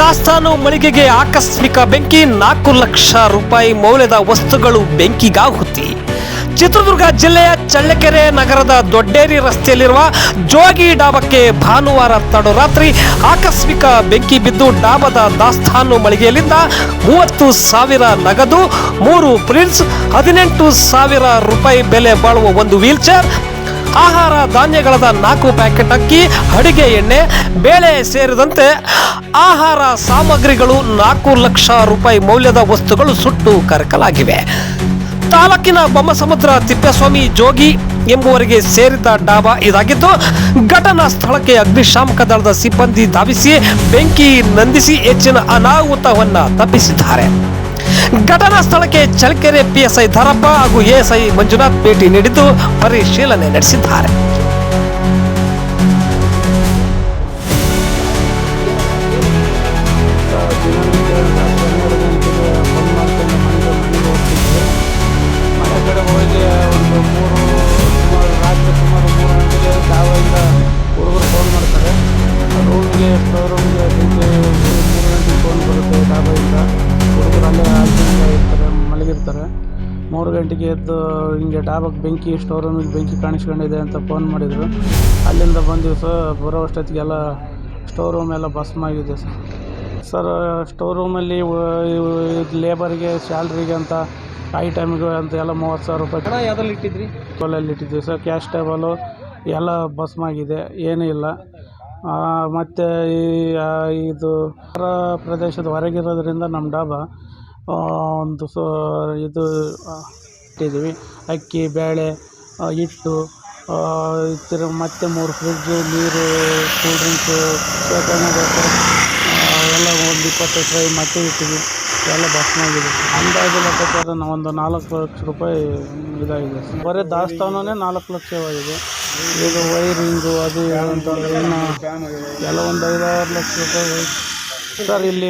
ದಾಸ್ತಾನು ಮಳಿಗೆಗೆ ಆಕಸ್ಮಿಕ ಬೆಂಕಿ, ನಾಲ್ಕು ಲಕ್ಷ ರೂಪಾಯಿ ಮೌಲ್ಯದ ವಸ್ತುಗಳು ಬೆಂಕಿಗಾಹುತಿ. ಚಿತ್ರದುರ್ಗ ಜಿಲ್ಲೆಯ ಚಳ್ಳಕೆರೆ ನಗರದ ದೊಡ್ಡೇರಿ ರಸ್ತೆಯಲ್ಲಿರುವ ಜೋಗಿ ಡಾಬಕ್ಕೆ ಭಾನುವಾರ ತಡರಾತ್ರಿ ಆಕಸ್ಮಿಕ ಬೆಂಕಿ ಬಿದ್ದು ಡಾಬದ ದಾಸ್ತಾನು ಮಳಿಗೆಯಲ್ಲಿದ್ದ ಮೂವತ್ತು ಸಾವಿರ ನಗದು, ಮೂರು ಪ್ರಿನ್ಸ್, ಹದಿನೆಂಟು ಸಾವಿರ ರೂಪಾಯಿ ಬೆಲೆ ಬಾಳುವ ಒಂದು ವೀಲ್ಚೇರ್, ಆಹಾರ ಧಾನ್ಯಗಳದ ನಾಲ್ಕು ಪ್ಯಾಕೆಟ್ ಅಕ್ಕಿ, ಅಡಿಗೆ ಎಣ್ಣೆ, ಬೇಳೆ ಸೇರಿದಂತೆ ಆಹಾರ ಸಾಮಗ್ರಿಗಳು ನಾಲ್ಕು ಲಕ್ಷ ರೂಪಾಯಿ ಮೌಲ್ಯದ ವಸ್ತುಗಳು ಸುಟ್ಟು ಕರಕಲಾಗಿವೆ. ತಾಲೂಕಿನ ಬೊಮ್ಮಸಮುದ್ರ ತಿಪ್ಪೇಸ್ವಾಮಿ ಜೋಗಿ ಎಂಬುವರಿಗೆ ಸೇರಿದ ಡಾಬಾ ಇದಾಗಿದ್ದು, ಘಟನಾ ಸ್ಥಳಕ್ಕೆ ಅಗ್ನಿಶಾಮಕ ದಳದ ಸಿಬ್ಬಂದಿ ಧಾವಿಸಿ, ಬೆಂಕಿ ನಂದಿಸಿ ಹೆಚ್ಚಿನ ಅನಾಹುತವನ್ನ ತಪ್ಪಿಸಿದ್ದಾರೆ. ಘಟನಾ ಸ್ಥಳಕ್ಕೆ ಚಳ್ಳಕೆರೆ ಪಿಎಸ್ಐ ಧರಪ್ಪ ಹಾಗೂ ಎಎಸ್ಐ ಮಂಜುನಾಥ್ ಭೇಟಿ ನೀಡಿದ್ದು ಪರಿಶೀಲನೆ ನಡೆಸಿದ್ದಾರೆ. ಸ್ಟೋರ್ ಮೂರು ಗಂಟೆಗೆ ಫೋನ್ ಬರುತ್ತೆ ಡಾಬಾಯಿಂದ ಹುಡುಗರು ಅಲ್ಲೇ ಹಾಸ್ಟೆಲ್ಗೆ ಇರ್ತಾರೆ ಮಲಗಿರ್ತಾರೆ ಮೂರು ಗಂಟೆಗೆ ಎದ್ದು ಹಿಂಗೆ ಡಾಬಾಗೆ ಬೆಂಕಿ ಸ್ಟೋರ್ ರೂಮಿಗೆ ಬೆಂಕಿ ಕಾಣಿಸ್ಕೊಂಡಿದೆ ಅಂತ ಫೋನ್ ಮಾಡಿದರು. ಅಲ್ಲಿಂದ ಬಂದಿವಿ ಸರ್ ಬರೋ ಅಷ್ಟೊತ್ತಿಗೆಲ್ಲ ಸ್ಟೋರ್ ರೂಮ್ ಎಲ್ಲ ಭಸ್ಮ ಆಗಿದೆ ಸರ್ ಸರ್ ಸ್ಟೋರ್ ರೂಮಲ್ಲಿ ಲೇಬರ್ಗೆ ಸ್ಯಾಲ್ರಿಗೆ ಅಂತ ಐಟಮ್ಗೆ ಅಂತ ಎಲ್ಲ ಮೂವತ್ತು ಸಾವಿರ ರೂಪಾಯಿ ಹಣ ಯಾವ್ದ್ರಲ್ಲಿ ಇಟ್ಟಿದ್ರಿ? ಟೇಬಲಲ್ಲಿ ಇಟ್ಟಿದ್ದೀವಿ ಸರ್ ಕ್ಯಾಶ್ ಟೇಬಲು ಎಲ್ಲ ಭಸ್ಮ ಆಗಿದೆ ಏನೂ ಇಲ್ಲ. ಮತ್ತು ಈ ಇದು ಹೊರ ಪ್ರದೇಶದ ಹೊರಗಿರೋದ್ರಿಂದ ನಮ್ಮ ಡಾಬಾ ಒಂದು ಸೊ, ಇದು ಇಟ್ಟಿದ್ದೀವಿ. ಅಕ್ಕಿ, ಬೇಳೆ ಹಿಟ್ಟು ತಿರು ಮತ್ತು ಮೂರು ಫ್ರಿಡ್ಜು ನೀರು ಕೂಲ್ ಡ್ರಿಂಕ್ಸು ಶೇಖರಣೆ ಬೇಕು ಎಲ್ಲ ಒಂದು ಇಪ್ಪತ್ತು ಫ್ರೈ ಮತ್ತೆ ಇಟ್ಟಿವಿ ಎಲ್ಲ ಭಸ್ಮ ಆಗಿದೆ. ಅಂದಾಜು ಲೆಕ್ಕಾಚಾರ ಒಂದು ನಾಲ್ಕು ಲಕ್ಷ ರೂಪಾಯಿ ಇದಾಗಿದೆ. ಬರೀ ದಾಸ್ತಾನೇ ನಾಲ್ಕು ಲಕ್ಷವಾಗಿದೆ ಇದು ವೈರಿಂಗು ಅದು ಇದು ಅಂತಂದ್ರೆ ಇನ್ನು ಎಲ್ಲ ಒಂದು ಐದಾರು ಲಕ್ಷ ರೂಪಾಯಿ ಸರ್ ಇಲ್ಲಿ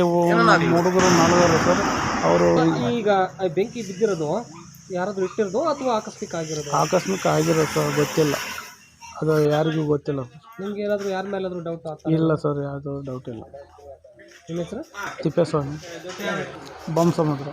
ಹುಡುಗರು ನಲವರು ಸರ್ ಅವರು ಈಗ ಬೆಂಕಿ ಬಿದ್ದಿರೋದು ಯಾರಾದ್ರೂ ಇಟ್ಟಿರೋದು ಅಥವಾ ಆಕಸ್ಮಿಕ ಆಗಿರೋದು? ಆಕಸ್ಮಿಕ ಆಗಿರೋ ಸರ್ ಗೊತ್ತಿಲ್ಲ. ಅದು ಯಾರಿಗೂ ಗೊತ್ತಿಲ್ಲ. ನಿಮ್ಗೆ ಏನಾದರೂ ಯಾರ ಮೇಲೆ ಡೌಟ್ ಇಲ್ಲ ಸರ್ ಯಾವುದೂ ಡೌಟ್ ಇಲ್ಲ. ನಿಮ್ಮ ಹೆಸರು? ತಿಪ್ಪೇಸ್ವಾಮಿ. ಬೊಮ್ಮಸಮುದ್ರ